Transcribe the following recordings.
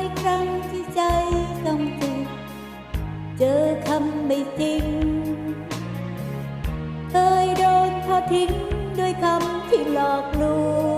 ายครั้งที่ใจต้องติเจอคำไม่จริง เคยโดนทอดทิ้งด้วยคำที่หลอกลวง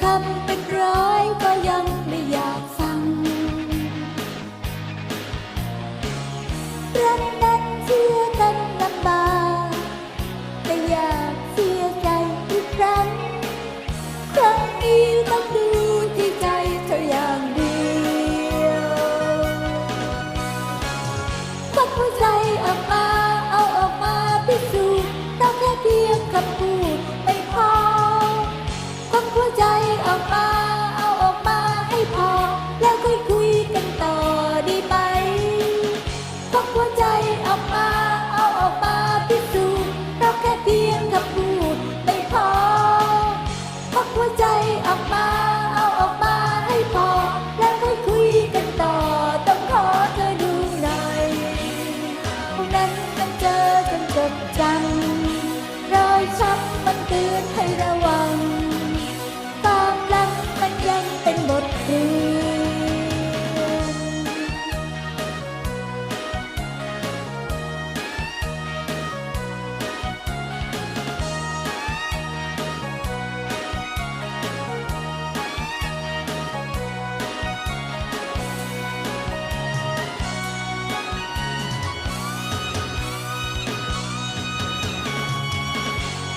come back.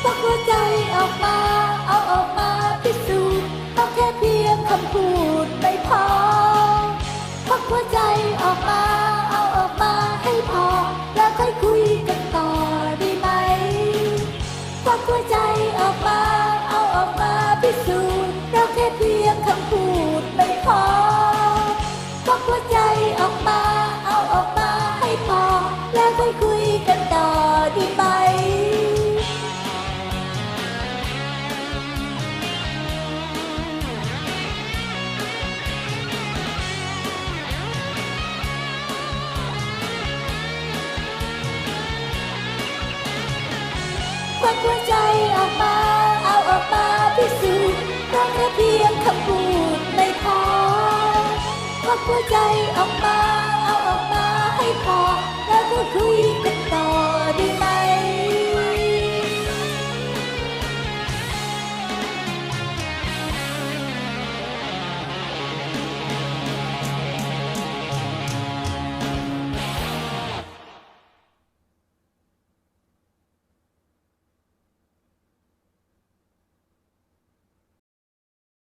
พราะหัวใจออกมา เอาออกมาพิสูจน์เอาแค่เพียงคำพูดไม่พอพราะหัวใจออกมา ควักหัวใจออกมา เอาออกมาพิสูจน์รักแค่เพียงคำพูดไม่พอควักหัวใจออกมา